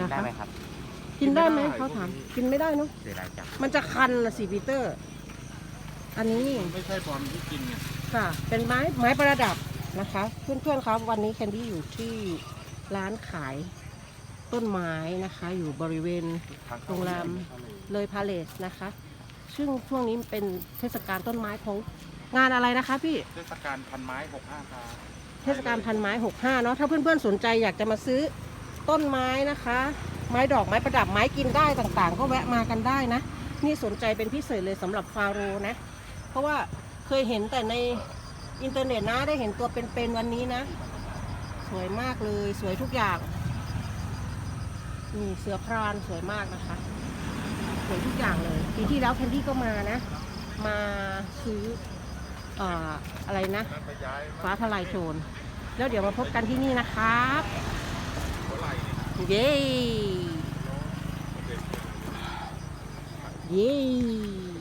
นะได้คะ ไหมครับกินได้ไหมกินไม่ได้เขาถามพวกนี้กินไม่ได้เนาะ เสียดายจังมันจะคันนะสิปีเตอร์ อันนี้ไม่ใช่บอลที่กินไงค่ะ เป็นไม้ไม้ประดับนะคะ เพื่อนๆครับวันนี้แคนดี้อยู่ที่ร้านขายต้นไม้นะคะ อยู่บริเวณ โรงแรม เลยพาเลสนะคะ ซึ่งช่วงนี้เป็นเทศกาลต้นไม้ของงานอะไรนะคะพี่ เทศกาลพันไม้หกห้าครับเทศกาลพันไม้ 65 เนาะถ้าเพื่อนๆสนใจอยากจะมาซื้อ ต้นไม้นะคะ ไม้ดอกไม้ประดับไม้กินได้ต่างๆ ก็แวะมากันได้นะ นี่สนใจเป็นพิเศษเลยสำหรับฟาโรนะ เพราะว่าเคยเห็นแต่ในอินเทอร์เน็ตนะได้เห็นตัวเป็นๆวันนี้นะ สวยมากเลยสวยทุกอย่างนี่เสือพรานสวยมากนะคะ สวยทุกอย่างเลยปีที่แล้วแคนดี้ก็มานะ มาซื้อเอ่อะไรนะฟ้ายฟ้าทลายโจรแล้วเดี๋ยวมาพบกันที่นี่นะครับ Yay! Yay!